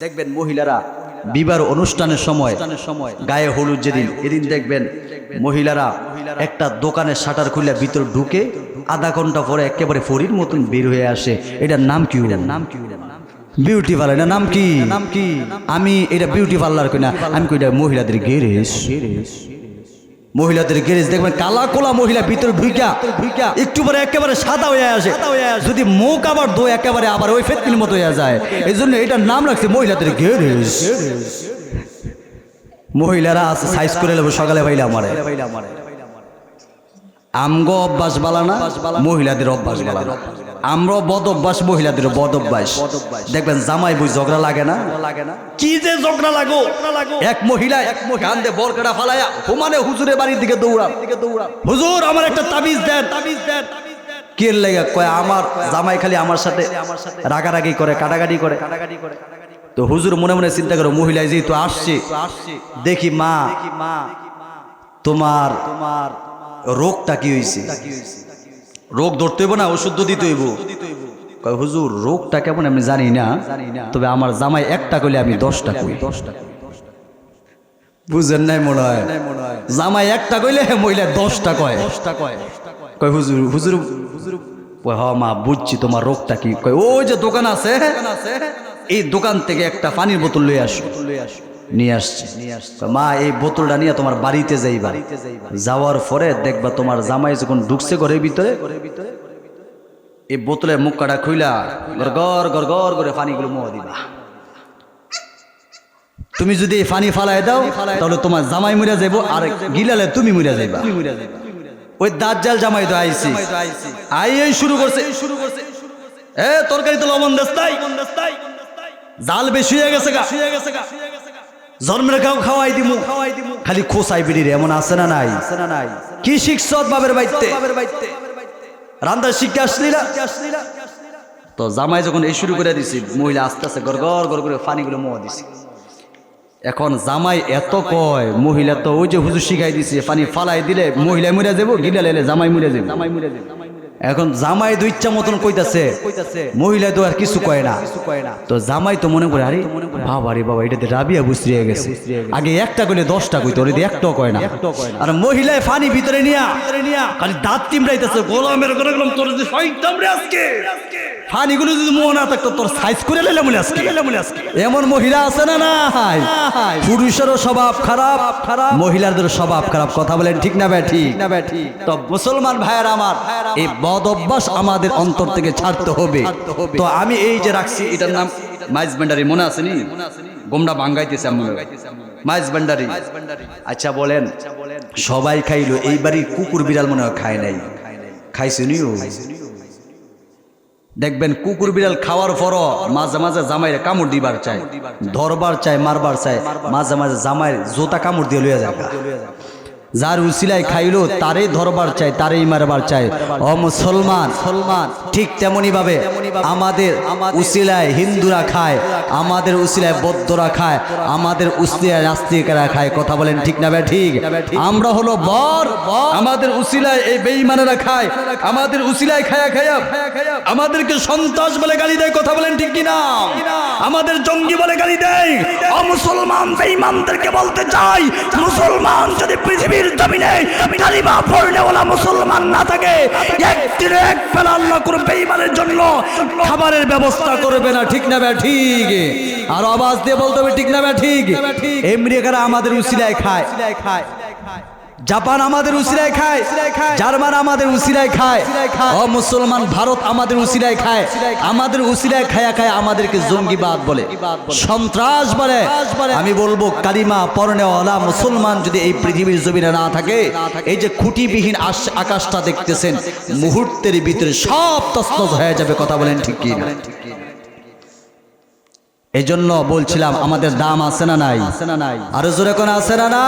দেখবেন মহিলারা বিবার অনুষ্ঠানের সময় গায়ে হলুদ যেদিন এদিন দেখবেন মহিলারা একটা দোকানের শাটার খুলে ভিতর ঢুকে আধা ঘণ্টা পরে একেবারে ফরির মতন বের হয়ে আসে। এটার নাম কি নাম কি বিউটি পার্লার এটা নাম কি? নাম কি? আমি এটা বিউটি পার্লার কিনা আমি কই এটা মহিলাদের গেরেজ মহিলাদের গ্যারেজ দেখবেন কালা কোলা মহিলা ভিতরে ঢুইকা একটু পরে একেবারে সাদা হয়ে আসে। যদি মুখ আবার দো একেবারে আবার ওই ফেতনির মতো হয়ে যায়। এই জন্য এটার নাম রাখছে মহিলাদের গ্যারেজ। মহিলারা আছে সাইজ করে নেব সকালে পাইলে আমারে। আমগো অভ্যাস বালা না? মহিলাদের অভ্যাস বালা না। আমরা বদ অভ্যাস মহিলাদের বদ অভ্যাস। দেখবেন জামাই বই ঝগড়া লাগে না? কি যে ঝগড়া লাগো? এক মহিলা এক কান্দে বরকাটা ফালায়া হুমানে হুজুরের বাড়ির দিকে দৌড়া হুজুর আমার একটা তাবিজ দেন। তাবিজ দেন কে লেগে? কয় আমার জামাই খালি আমার সাথে রাগারাগি করে কাটাকাটি করে। কাটাকাটি করে তো হুজুর মনে মনে চিন্তা করো মহিলা যেহেতু আসছে দেখি মা তোমার তোমার রোগটা কি হয়েছে রোগ ধরতে হইব না ওষুধ দিতে হইব। হুজুর, রোগটা কেমন আমি জানি না, তবে আমার জামাই একটা কইলে আমি দশটা কই? দশটা বুঝেন নাই মনে হয়? জামাই একটা কইলে মহিলা দশটা কয়? দশটা কয়, হুজুর হুজুর হুজুর হ মা, বুঝছি তোমার রোগটা কি? কয়, ওই যে দোকান আছে, এই দোকান থেকে একটা পানির বোতল লয়ে আসো। নিয়ে আসছে। মা, এই বোতলটা নিয়ে তোমার বাড়িতে যাই বাড়িতে যাওয়ার পরে দেখবা তোমার জামাই যখন ঢুকছে ঘরের ভিতরে, এই বোতলের মুখটা খুইলা গর গর গর করে পানিগুলো মোয়া দিবা। তুমি যদি এই পানি ফালাই দাও, তাহলে তোমার জামাই মরিয়া যাইব আর গিলালে তুমি মরিয়া যাইবা। ওই দাজ্জাল জামাই তো আইছি আই, এই শুরু করছে। শুরু করছে এ তরকারি তো লবণ দেস তাই জাল বেশি হয়ে গেছে গা। জন্মের খাও খাওয়াই দিমু। খাওয়াই দিমু খালি খোসাই বিড়ির এমন আছে না নাই? আছে না নাই কি শিখছত বাবের বাইতে বাবের বাইতে রান্দার শিখতে আসলি না? তো জামাই যখন এই শুরু করে দিছি, মহিলা আস্তে আস্তে গড় গড় গড় করে পানিগুলো মোয়া দিছি। এখন জামাই এত কয়, মহিলা তো ওই যে হুজুর শিখাই দিছে পানি ফালাই দিলে মহিলা মরে যাব, গিলা লেলে জামাই মরে যাব জামাই মরে যাব। এখন জামাই তো ইচ্ছা মতন কইতাছে মহিলা তো আর কিছু কয় না। তো জামাই তো মনে করে আরে বাবা রে বাবা এটাতে রাবিয়া বুঝতে গেছে। আগে একটা কইলে দশটা কইতো ওরে একটাও কয় না। আর মহিলায় ফানি ভিতরে নিয়া খালি দাঁত তিমড়াইতেছে গোলামের করে গেলাম তোর যে ফাইতাম রে আজকে। ফানিগুলো যদি মোহ না থাকতো তোর সাইজ করে লেলে মনে আজকে। এমন মহিলা আছে না নাই? পুরুষেরও স্বভাব খারাপ খারাপ মহিলাদের স্বভাব খারাপ। কথা বলেন ঠিক না ব্যা ঠিক? না ব্যা ঠিক। তো মুসলমান ভাইয়ের আমার এই বদ অভ্যাস আমাদের অন্তর থেকে ছাড়তে হবে। তো আমি এই যে রাখছি, এটার নাম মাইজ ভান্ডারি, মনে আছে নি? গোমরা ভাঙ্গাইতেছে আমি মাইজ ভান্ডারি। আচ্ছা বলেন, সবাই খাইলো এই বাড়ির কুকুর বিড়াল মনে হয় খায় নাই। খাইছে নিও। দেখবেন কুকুর বিড়াল খাওয়ার পরও মাঝে মাঝে জামাইরে কামড় দিবার চায়, ধরবার চায়, মারবার চায়, মাঝে মাঝে জামাইয়ের জোতা কামড় দিয়ে লইয়া যায় যার উসিলায় খাইলো, তারে ধরবার চায়, তারেই মারবার চায়। ও মুসলমান সলমান ঠিক তেমনি ভাবে আমাদের উসিলায় হিন্দুরা খায়, আমাদের উসিলায় বৌদ্ধরা খায়, আমাদের উসিলায় নাস্তিকেরা খায়, কথা বলেন ঠিক না বে ঠিক? আমরা হলো বর, আমাদের উসিলায় এই বেঈমানেরা খায়, আমাদের উসিলায় খায়া খায়া, আমাদেরকে সন্ত্রাস বলে গালি দেয়, কথা বলেন ঠিক কিনা? আমাদের জঙ্গি বলে গালি দেয়। ও মুসলমান বেঈমানদেরকে বলতে চাই মুসলমান যদি পৃথিবীর জমিনে কালিমা পড়নেওয়ালা মুসলমান না থাকে, একদিন এক বেলা আল্লাহ করে বেঈমানের জন্য খাবারের ব্যবস্থা করবে না। ঠিক না ঠিক। আর আওয়াজ দিয়ে বলতে হবে, ঠিক না ঠিক। আমেরিকারা আমাদের উসিলায় খায় খায়। জাপান আমাদের উসিলায় খায়, জার্মান আমাদের উসিলায় খায়, ও মুসলমান ভারত আমাদের উসিলায় খায়, আমাদের উসিলায় খায়া খায় আমাদেরকে জঙ্গিবাদ বলে। সন্ত্রাস বলে। আমি বলব, কালিমা পরনেওয়ালা মুসলমান যদি এই পৃথিবীর জমিনে না থাকে, এই যে খুঁটিবিহীন আকাশটা দেখতেছেন, মুহূর্তের ভিতরে সব তস্তজ হয়ে যাবে, কথা বলেন ঠিক কি এই জন্য বলছিলাম, আমাদের দাম আছে না নাই? আরও জোরে কোন আছে না না